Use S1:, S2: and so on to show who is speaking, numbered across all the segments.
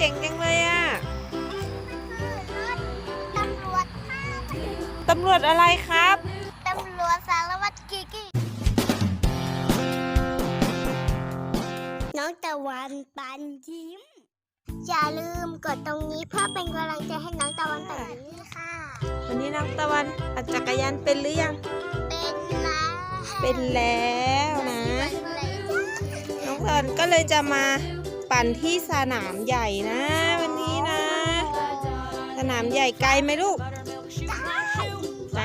S1: เจ๋งจังเลยอะ
S2: ตำรวจค่ะ
S1: ตำรวจอะไรครับ
S2: ตำรวจสารวัตรกิกกี้น้องตะวันปันยิ้ม อย่าลืมกดตรงนี้เพื่อเป็นกำลังใจให้น้องตะวันปันยิ้มค่ะ
S1: วันนี้น้องตะวันปั่นจักรยานเป็นหรือยัง
S2: เป็นแล้ว
S1: เป็นแล้วนะ
S2: เป็นเลยจ้า
S1: น้องตะวันก็เลยจะมา ปั่นที่สนามใหญ่นะ วันนี้นะ สนามใหญ่ไกลไหมลูกไกล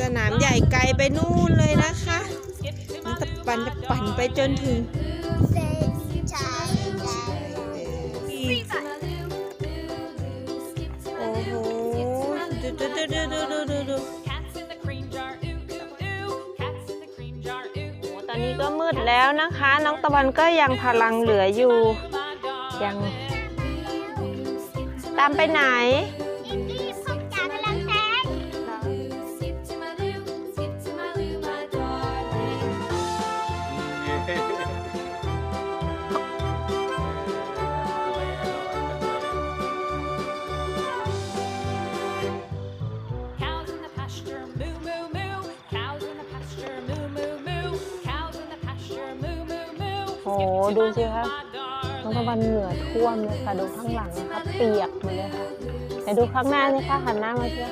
S1: สนามใหญ่ไกลไปนู่นเลยนะคะจะปั่นจะปั่นไปจนถึง ก็มืดแล้วนะคะ น้องตะวันก็ยังพลังเหลืออยู่ ยัง ตามไปไหน
S2: ดูสิ
S1: คะน้องตะวันเหนือท่วมเลยค่ะ ดูข้างหลังนะคะเปียกหมดเลยค่ะแต่ดูข้างหน้านี่ค่ะหันหน้ามาเชียว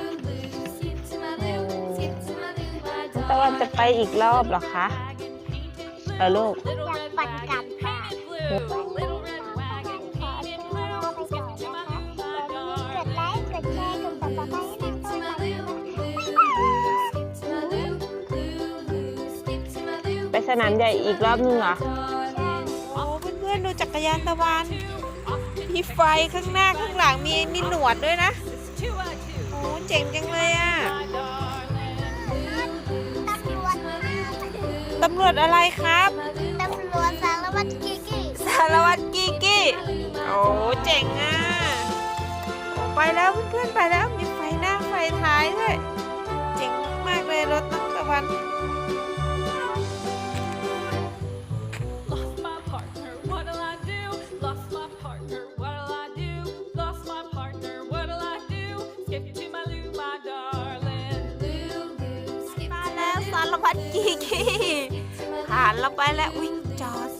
S1: น้องตะวันจะไปอีกรอบหรอคะเออลูก
S2: ปัดกันค่ะ
S1: ไปสนามใหญ่อีกรอบนึงเหรอ นๆดูจักรยานตะวัน มีไฟข้างหน้าข้างหลังมีมีหนวดด้วยนะโอ้เจ๋งจังเลยอะ
S2: ตำรวจ
S1: ตำรวจอะไรครับ
S2: ตำรวจสารวัตรกิกกี้
S1: สารวัตรกีกี้โอ้เจ๋งอะโอ้ไปแล้วเพื่อนๆไปแล้วมีไฟหน้าไฟท้ายด้วยเจ๋งมากๆเลยรถน้องตะวันาแล้วสารวัดกีกี้ผ่านเราไปแล้ววิ่งจอส